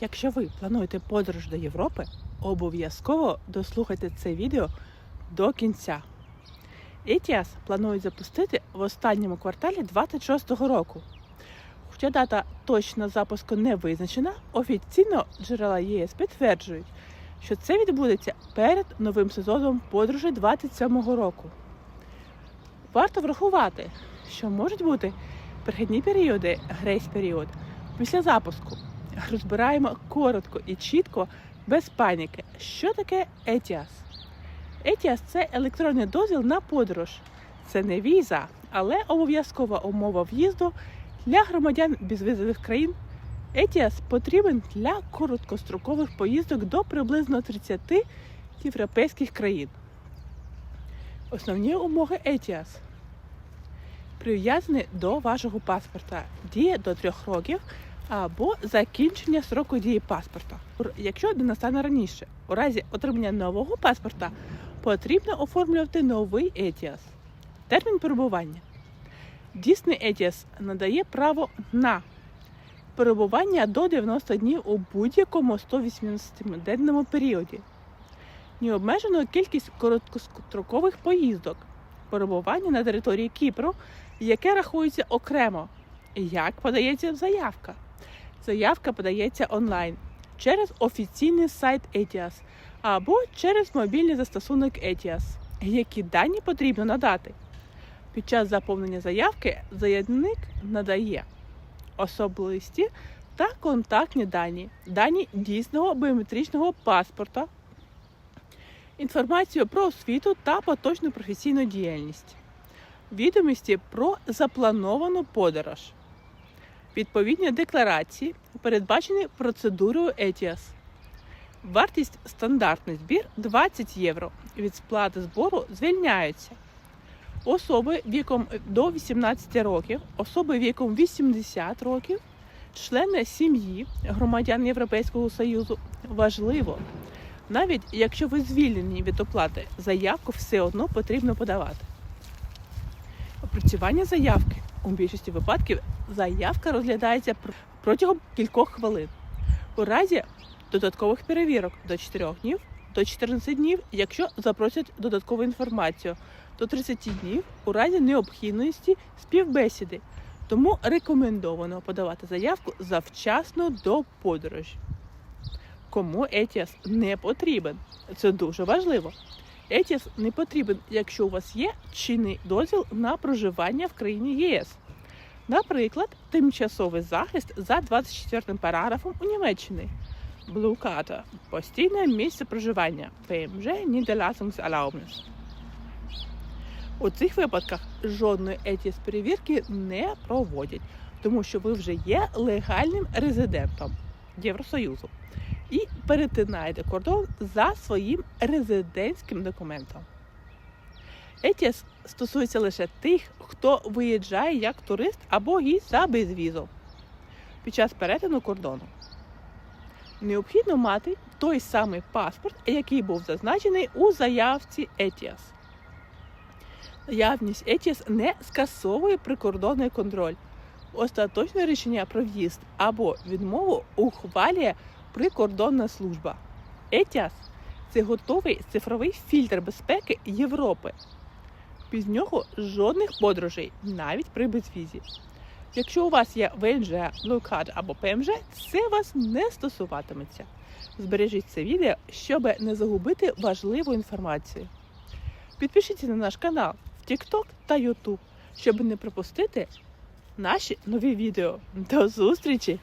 Якщо ви плануєте подорож до Європи, обов'язково дослухайте це відео до кінця. ETIAS планують запустити в останньому кварталі 26-го року. Хоча дата точно запуску не визначена, офіційно джерела ЄС підтверджують, що це відбудеться перед новим сезоном подорожей 27-го року. Варто врахувати, що можуть бути перехідні періоди, грейс-період після запуску. Розбираємо коротко і чітко, без паніки, що таке ETIAS. ETIAS – це електронний дозвіл на подорож. Це не віза, але обов'язкова умова в'їзду для громадян безвізових країн. ETIAS потрібен для короткострокових поїздок до приблизно 30 європейських країн. Основні умови ETIAS прив'язані до вашого паспорта, діє до трьох років або закінчення сроку дії паспорта. Якщо не настане раніше, у разі отримання нового паспорта потрібно оформлювати новий ETIAS. Термін перебування. Дійсний ETIAS надає право на перебування до 90 днів у будь-якому 180-денному періоді, необмежену кількість короткострокових поїздок, перебування на території Кіпру, яке рахується окремо. Як подається заявка? Заявка подається онлайн через офіційний сайт ETIAS або через мобільний застосунок ETIAS. Які дані потрібно надати? Під час заповнення заявки заявник надає особисті та контактні дані, дані дійсного біометричного паспорта, інформацію про освіту та поточну професійну діяльність, відомості про заплановану подорож, відповідні декларації, передбачені процедурою ETIAS. Вартість стандартний збір 20 євро. Від сплати збору звільняються. Особи віком до 18 років, особи віком 80 років, члени сім'ї громадян Європейського Союзу важливо. Навіть якщо ви звільнені від оплати, заявку все одно потрібно подавати. Опрацювання заявки у більшості випадків заявка розглядається протягом кількох хвилин. У разі додаткових перевірок до 4 днів, до 14 днів, якщо запросять додаткову інформацію, до 30 днів у разі необхідності співбесіди. Тому рекомендовано подавати заявку завчасно до подорожі. Кому ETIAS не потрібен? Це дуже важливо. ETIAS не потрібен, якщо у вас є чинний дозвіл на проживання в країні ЄС. Наприклад, тимчасовий захист за 24 параграфом у Німеччині. Card – постійне місце проживання ПМЖ Niederlassungserlaubnis. У цих випадках жодної ETIAS перевірки не проводять, тому що ви вже є легальним резидентом Євросоюзу і перетинаєте кордон за своїм резидентським документом. ETIAS стосується лише тих, хто виїжджає як турист або гість за безвізом під час перетину кордону. Необхідно мати той самий паспорт, який був зазначений у заявці ETIAS. Наявність ETIAS не скасовує прикордонний контроль. Остаточне рішення про в'їзд або відмову ухвалює прикордонна служба. ETIAS – це готовий цифровий фільтр безпеки Європи. Без нього жодних подорожей, навіть при безвізі. Якщо у вас є ВНЖ, Blue або ПМЖ, це вас не стосуватиметься. Збережіть це відео, щоб не загубити важливу інформацію. Підпишіться на наш канал в TikTok та YouTube, щоб не пропустити наші нові відео. До зустрічі!